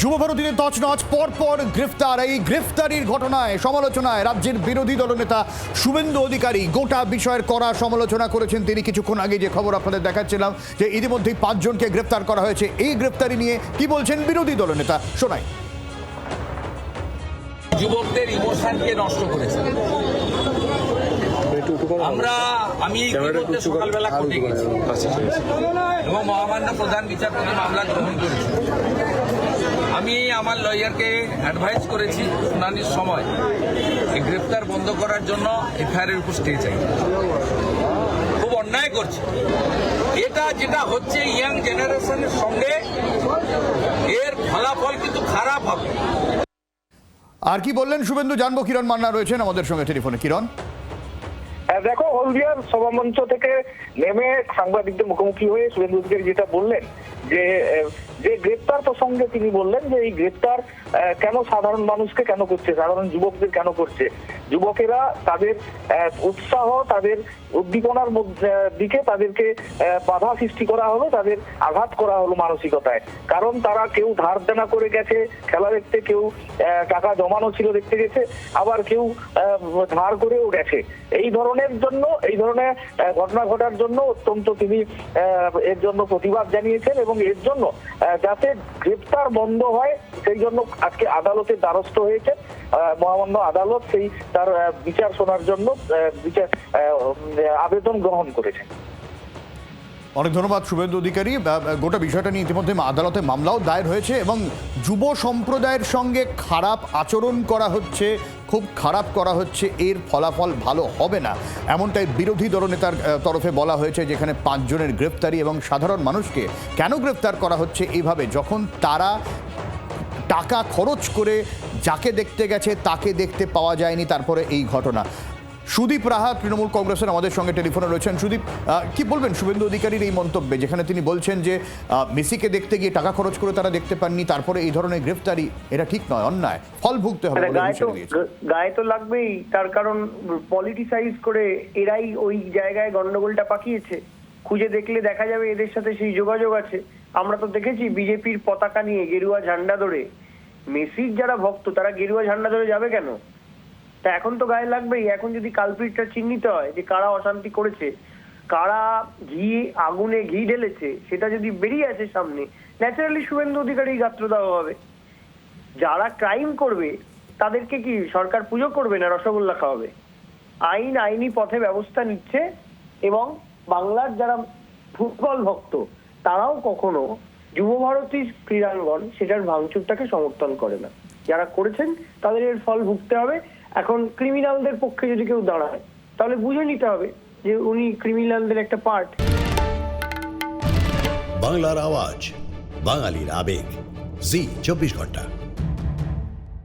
যুবভারতীদের তছনছ পর পর গ্রেফতার। এই গ্রেফতারির ঘটনায় সমালোচনায় রাজ্যের বিরোধী দলনেতা শুভেন্দু অধিকারী গোটা বিষয়ের কড়া সমালোচনা করেছেন তিনি। কিছুক্ষণ আগে যে খবর আপনাদের দেখাচ্ছিলাম যে ইতিমধ্যেই পাঁচজনকে গ্রেফতার করা হয়েছে। এই গ্রেফতারি নিয়ে কি বলছেন বিরোধী দলনেতা? শোনাই। যুবকদের ইমোশনকে নষ্ট করেছে। আমরা আমি সকালবেলা কোর্টে গেছি এবং মহামান্য প্রধান বিচারপতি মামলা গ্রহণ করেছি আমি আমার লয়ারকে অ্যাডভাইস করেছি শুনানির সময় এই গ্রেপ্তার বন্ধ করার জন্য এফআইআর এর উপর স্টে চাই। খুব অন্যায় করছে। এটা যেটা হচ্ছে ইয়াং জেনারেশনের সঙ্গে এর ফলাফল কিন্তু খারাপ হবে। আর কি বললেন শুভেন্দু? জানব কিরণ মান্না রয়েছেন আমাদের সঙ্গে টেলিফোনে। কিরণ? হ্যাঁ, দেখো হলদিয়ার সভামঞ্চ থেকে নেমে সাংবাদিকদের মুখোমুখি হয়ে শুভেন্দু অধিকারী যেটা বললেন যে যে গ্রেপ্তার প্রসঙ্গে তিনি বললেন যে এই গ্রেপ্তার কেন সাধারণ মানুষকে কেন করছে? সাধারণ যুবকদের কেন করছে? যুবকেরা তাদের উৎসাহ, তাদের উদ্দীপনার দিকে তাদেরকে বাধা সৃষ্টি করা হলো, তাদের আঘাত করা হলো মানসিকতায়। কারণ তারা কেউ ধার দেনা করে গেছে, খেলা দেখতে কেউ টাকা জমানো ছিল দেখতে গেছে, আবার কেউ ধার করেও গেছে। এই ধরনের জন্য, এই ধরনের ঘটনা ঘটার জন্য অত্যন্ত তিনি এর জন্য প্রতিবাদ জানিয়েছেন এবং এর জন্য যাতে গ্রেপ্তার বন্ধ হয়, সেই জন্য আজকে আদালতের দ্বারস্থ হয়েছে মহামান্য আদালত সেই তার বিচার শোনার জন্য বিচার আবেদন গ্রহণ করেছে অনেক ধন্যবাদ শুভেন্দু অধিকারী। গোটা বিষয়টা নিয়ে ইতিমধ্যে আদালতে মামলাও দায়ের হয়েছে এবং যুব সম্প্রদায়ের সঙ্গে খারাপ আচরণ করা হচ্ছে, খুব খারাপ করা হচ্ছে, এর ফলাফল ভালো হবে না। এমনটাই বিরোধী দলনেতার তরফে বলা হয়েছে, যেখানে পাঁচজনের গ্রেপ্তারি এবং সাধারণ মানুষকে কেন গ্রেপ্তার করা হচ্ছে এইভাবে যখন তারা টাকা খরচ করে যাকে দেখতে গেছে তাকে দেখতে পাওয়া যায়নি তারপরে এই ঘটনা। সুদীপ রাহা তৃণমূল কংগ্রেসের আমাদের সঙ্গে টেলিফোনে রয়েছেন। সুদীপ কি বলবেন শুভেন্দু অধিকারীর এই মন্তব্যে? যেখানে তিনি বলছেন যে মেসিকে দেখতে গিয়ে টাকা খরচ করে তারা দেখতে পাননি তারপরে এই ধরনের গ্রেফতারি এটা ঠিক নয় অন্যায়। ফল ভুগতে হবে মানে গায়ে তো লাগবেই তার কারণ পলিটিসাইজ করে এরাই ওই জায়গায় গন্ডগোলটা পাকিয়েছে। খুঁজে দেখলে দেখা যাবে এদের সাথে সেই যোগাযোগ আছে। আমরা তো দেখেছি বিজেপির পতাকা নিয়ে গেরুয়া ঝান্ডা ধরে মেসির যারা ভক্ত, তারা গেরুয়া ঝান্ডা ধরে যাবে কেন? তা এখন তো গায়ে লাগবেই। এখন যদি কালপিটটা চিহ্নিত হয় যে কারা অশান্তি করেছে, কারা ঘি, আগুনে ঘি ঢেলেছে, সেটা যদি বেরিয়ে আসে সামনে ন্যাচারালি শুভেন্দু অধিকারী গাত্র দেওয়া হবে। যারা ক্রাইম করবে, তাদেরকে কি সরকার পুজো করবে না রসগোল্লা খাওয়াবে? আইন আইনি পথে ব্যবস্থা নিচ্ছে এবং বাংলার যারা ফুটবল ভক্ত, তারাও কখনো যুব ভারতী ক্রীড়াঙ্গন সেটার ভাঙচুরটাকে সমর্থন করে না। যারা করেছেন, তাদের এর ফল ভুগতে হবে। এখন ক্রিমিনালদের পক্ষে যদি কেউ দাঁড়ায়, তাহলে বুঝে নিতে হবে যে উনি ক্রিমিনালদের একটা পার্ট বাংলার আওয়াজ, বাঙালির আবেগ। জি, চব্বিশ ঘণ্টা।